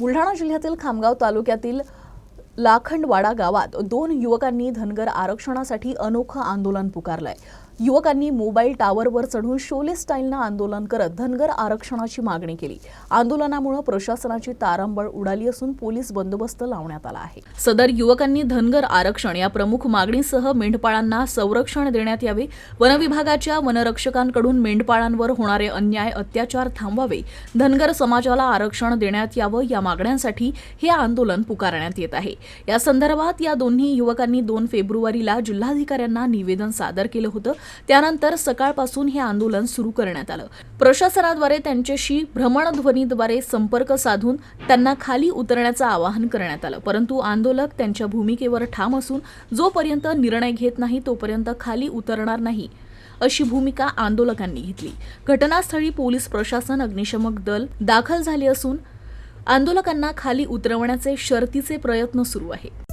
बुलढाणा जिल्ह्यातील खामगाव तालुक्यातील लाखंडवाडा गावात दोन युवकांनी धनगर आरक्षणासाठी अनोखं आंदोलन पुकारलंय. युवकांनी मोबाईल टावरवर चढून शोले स्टाईलनं आंदोलन करत धनगर आरक्षणाची मागणी केली. आंदोलनामुळे प्रशासनाची तारांबळ उडाली असून पोलीस बंदोबस्त लावण्यात आला आहे. सदर युवकांनी धनगर आरक्षण या प्रमुख मागणीसह मेंढपाळांना संरक्षण देण्यात यावे वनविभागाच्या वनरक्षकांकडून मेंढपाळांवर होणारे अन्याय अत्याचार थांबवावे धनगर समाजाला आरक्षण देण्यात यावं या मागण्यांसाठी हे आंदोलन पुकारण्यात येत आहे. या संदर्भात या दोन्ही युवकांनी दोन फेब्रुवारीला जिल्हाधिकाऱ्यांना निवेदन सादर केलं होतं. त्यानंतर सकाळपासून हे आंदोलन सुरू करण्यात आलं. प्रशासनाद्वारे त्यांच्याशी भ्रमणध्वनीद्वारे संपर्क साधून त्यांना खाली उतरण्याचं आवाहन करण्यात आलं. परंतु आंदोलक त्यांच्या भूमिकेवर ठाम असून जोपर्यंत निर्णय घेत नाही तोपर्यंत खाली उतरणार नाही अशी भूमिका आंदोलकांनी घेतली. घटनास्थळी पोलीस प्रशासन अग्निशमक दल दाखल झाले असून आंदोलकांना खाली उतरवण्याचे शर्तीचे प्रयत्न सुरू आहे.